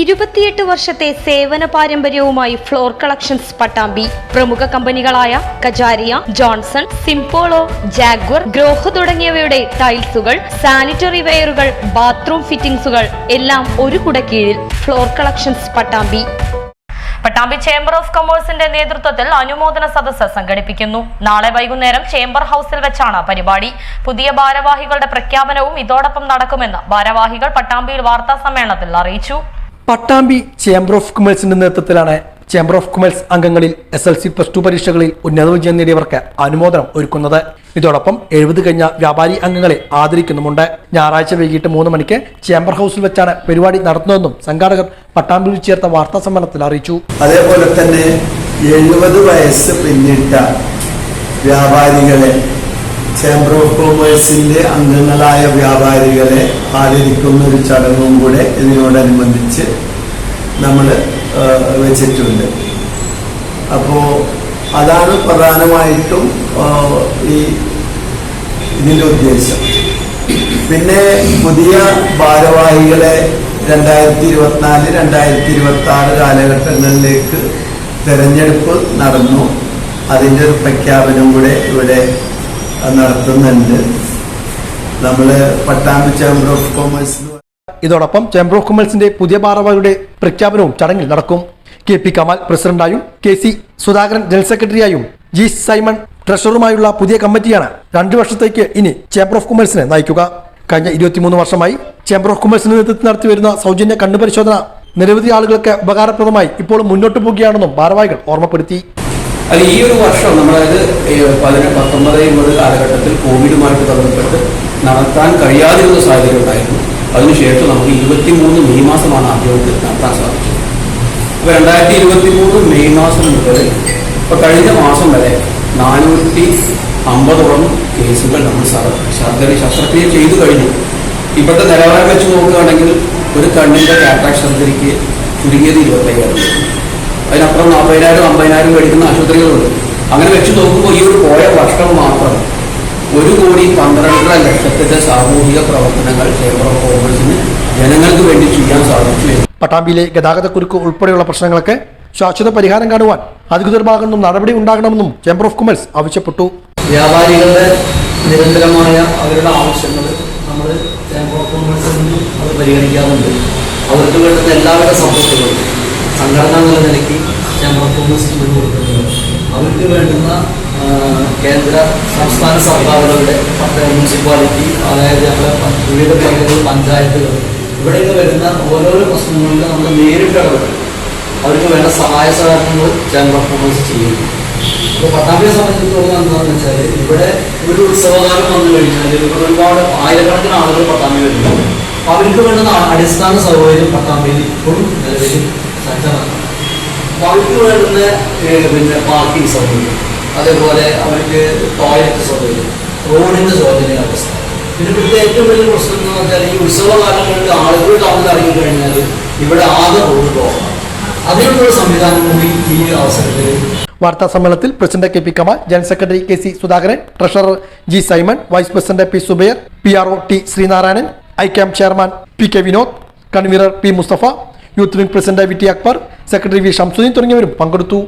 ഇരുപത്തിയെട്ട് വർഷത്തെ സേവന പാരമ്പര്യവുമായി ഫ്ലോർ കളക്ഷൻസ് പട്ടാമ്പി. പ്രമുഖ കമ്പനികളായ Kajaria Johnson Simpolo Jaguar Grohe തുടങ്ങിയവയുടെ ടൈൽസുകൾ സാനിറ്ററി വെയറുകൾ ബാത്റൂം ഫിറ്റിംഗ്സുകൾ എല്ലാം ഒരു കുടക്കീഴിൽ floor collections Pattambi. Pattambi chamber of കൊമേഴ്സിന്റെ നേതൃത്വത്തിൽ അനുമോദന സദസ്സ് സംഘടിപ്പിക്കുന്നു. നാളെ വൈകുന്നേരം ചേംബർ ഹൌസിൽ വെച്ചാണ് പരിപാടി. പുതിയ ഭാരവാഹികളുടെ പ്രഖ്യാപനവും ഇതോടൊപ്പം നടക്കുമെന്ന് ഭാരവാഹികൾ പട്ടാമ്പിയിൽ വാർത്താ സമ്മേളനത്തിൽ അറിയിച്ചു. പട്ടാമ്പി ചേംബർ ഓഫ് കൊമേഴ്സിന്റെ നേതൃത്വത്തിലാണ് ചേംബർ ഓഫ് കൊമേഴ്സ് അംഗങ്ങളിൽ S L C plus two പരീക്ഷകളിൽ ഉന്നത വിജയം നേടിയവർക്ക് അനുമോദനം ഒരുക്കുന്നത്. ഇതോടൊപ്പം എഴുപത് കഴിഞ്ഞ വ്യാപാരി അംഗങ്ങളെ ആദരിക്കുന്നുമുണ്ട്. ഞായറാഴ്ച വൈകിട്ട് മൂന്ന് മണിക്ക് ചേംബർ ഹൌസിൽ വെച്ചാണ് പരിപാടി നടത്തുന്നതെന്നും സംഘാടകർ പട്ടാമ്പിയിൽ ചേർത്ത വാർത്താ സമ്മേളനത്തിൽ അറിയിച്ചു. അതേപോലെ തന്നെ എഴുപത് വയസ്സ് പിന്നിട്ട വ്യാപാരികളെ ചേംബർ ഓഫ് കോമേഴ്സിന്റെ അംഗങ്ങളായ വ്യാപാരികളെ ആദരിക്കുന്ന ഒരു ചടങ്ങും കൂടെ ഇതിനോടനുബന്ധിച്ച് നമ്മൾ വെച്ചിട്ടുണ്ട്. അപ്പോൾ അതാണ് പ്രധാനമായിട്ടും ഈ ഇതിന്റെ ഉദ്ദേശം. പിന്നെ പുതിയ ഭാരവാഹികളെ രണ്ടായിരത്തി ഇരുപത്തിനാല് രണ്ടായിരത്തി ഇരുപത്തി ആറ് കാലഘട്ടങ്ങളിലേക്ക് തെരഞ്ഞെടുപ്പ് നടന്നു. അതിന്റെ ഒരു പ്രഖ്യാപനം കൂടെ ഇവിടെ നടത്തുന്നുണ്ട്. നമ്മൾ പട്ടാമ്പി ചേംബർ ഓഫ് ഇതോടൊപ്പം ചേംബർ ഓഫ് കൊമേഴ്സിന്റെ പുതിയ ഭാരവാഹികളുടെ പ്രഖ്യാപനവും ചടങ്ങിൽ നടക്കും. കെ പി കമാൽ പ്രസിഡന്റായും കെ സി സുധാകരൻ ജനറൽ സെക്രട്ടറിയായും ജി സൈമൺ ട്രഷററുമായുള്ള പുതിയ കമ്മിറ്റിയാണ് രണ്ടു വർഷത്തേക്ക് ഇനി ചേംബർ ഓഫ് കൊമേഴ്സിനെ നയിക്കുക. കഴിഞ്ഞ ഇരുപത്തിമൂന്ന് വർഷമായി ചേംബർ ഓഫ് കൊമേഴ്സിന്റെ നേതൃത്വത്തിൽ നടത്തിവരുന്ന സൗജന്യ കണ്ണു പരിശോധന നിരവധി ആളുകൾക്ക് ഉപകാരപ്രദമായി ഇപ്പോൾ മുന്നോട്ട് പോകുകയാണെന്നും ഭാരവാഹികൾ ഓർമ്മപ്പെടുത്തി. അത് ഈ ഒരു വർഷം നമ്മളത് പതിനെ പത്തൊമ്പത് ഇരുപത് കാലഘട്ടത്തിൽ കോവിഡുമായിട്ട് ബന്ധപ്പെട്ട് നടത്താൻ കഴിയാതിരുന്ന സാഹചര്യം ഉണ്ടായിരുന്നു. അതിനുശേഷം നമുക്ക് ഇരുപത്തി മൂന്ന് മെയ് മാസമാണ് ആദ്യമായിട്ട് നടത്താൻ സാധിച്ചത്. അപ്പോൾ രണ്ടായിരത്തി ഇരുപത്തി മൂന്ന് മെയ് മാസം മുതൽ ഇപ്പോൾ കഴിഞ്ഞ മാസം വരെ നാനൂറ്റി അമ്പതോളം കേസുകൾ നമ്മൾ സർ- സർജറി ശസ്ത്രക്രിയ ചെയ്തു കഴിഞ്ഞു. ഇപ്പോഴത്തെ നിലവാരം വെച്ച് നോക്കുകയാണെങ്കിൽ ഒരു കണ്ണിന്റെ കാറ്റാക്ട് സർജറിക്ക് ചുരുങ്ങിയത് ഇരുപത്തയ്യായിരം. രൂപ. അതിനപ്പുറം നാൽപ്പതിനായിരം അമ്പതിനായിരം മേടിക്കുന്ന ആശുപത്രികളുണ്ട്. അങ്ങനെ വെച്ച് നോക്കുമ്പോൾ ഈ ഒരു പോയ വർഷം മാത്രം ഒരു കോടി പന്ത്രണ്ടര ലക്ഷത്തിന്റെ സാമൂഹിക പ്രവർത്തനങ്ങൾ ചേംബർ ഓഫ് കോമേഴ്സിന് ജനങ്ങൾക്ക് വേണ്ടി ചെയ്യാൻ സാധിച്ചു പട്ടാമ്പിയിലെ ഗതാഗതക്കുരുക്ക് ഉൾപ്പെടെയുള്ള പ്രശ്നങ്ങൾക്ക് ശാശ്വത പരിഹാരം കാണുവാൻ അധികൃതർ ഭാഗത്തു നടപടി ഉണ്ടാകണമെന്നും ചേംബർ ഓഫ് കൊമേഴ്സ് ആവശ്യപ്പെട്ടു. വ്യാപാരികളുടെ നിരന്തരമായ അവരുടെ ആവശ്യങ്ങൾ നമ്മൾ ചേംബർ ഓഫ് കൊമേഴ്സിൽ നിന്ന് അത് പരിഗണിക്കാറുണ്ട്. അവർക്ക് വേണ്ടുന്ന എല്ലാവരുടെ സപ്പോർട്ടുകളും സംഘടന എന്നുള്ള നിലയ്ക്ക് ചേംബർ മുസ്ലിം കൊടുക്കുന്നത് അവർക്ക് വേണ്ടുന്ന കേന്ദ്ര സംസ്ഥാന സർക്കാരുകളുടെ മുനിസിപ്പാലിറ്റി അതായത് നമ്മുടെ വിവിധ പള്ളികൾ പഞ്ചായത്തുകൾ നിന്ന് വരുന്ന ഓരോരോ പ്രശ്നങ്ങളിലും നമ്മൾ നേരിട്ട് ഇടപെടും. അവർക്ക് വേണ്ട സഹായ സഹകരണങ്ങൾ ചേംബർ ഓഫ് കോമേഴ്സ് ചെയ്യുന്നു ഇപ്പോൾ പട്ടാമ്പിയെ സംബന്ധിച്ചിടത്തോളം എന്താണെന്ന് വെച്ചാൽ ഇവിടെ ഒരു ഉത്സവകാലം വന്നു കഴിഞ്ഞാൽ ഇവിടെ ഒരുപാട് ആയിരക്കണക്കിന് ആളുകൾ പട്ടാമ്പി വരുന്നു അപ്പോൾ അവർക്ക് വേണ്ടുന്ന അടിസ്ഥാന സൗകര്യം പട്ടാമ്പിയിൽ ഇപ്പോഴും നിലവിൽ അപ്പോൾ അവർക്ക് പിന്നെ പാർക്കിംഗ് സൗകര്യം. അതേപോലെ അവർക്ക് ടോയ്ലറ്റ് സൗകര്യം റോഡിന്റെ ശോചനീയാവസ്ഥ പിന്നെ ഇവിടുത്തെ ഏറ്റവും വലിയ പ്രശ്നം എന്ന് വെച്ചാൽ ഈ ഉത്സവകാലങ്ങളിൽ ആളുകൾ ടൗണിൽ ഇറങ്ങി കഴിഞ്ഞാൽ ഇവിടെ ആകെ റോഡ് പോകണം അതിനുള്ള സംവിധാനം കൂടി ഈ അവസരത്തിൽ വാർത്താ സമ്മേളനത്തിൽ president K P Kamal general secretary K C Sudhakaran treasurer G Simon vice president P Zubair P R O T Sreenarayanan I cam chairman P K Vinod convenor P Mustafa youth wing president V T Akbar secretary V. Shamsuddin തുടങ്ങിയവരും പങ്കെടുത്തു.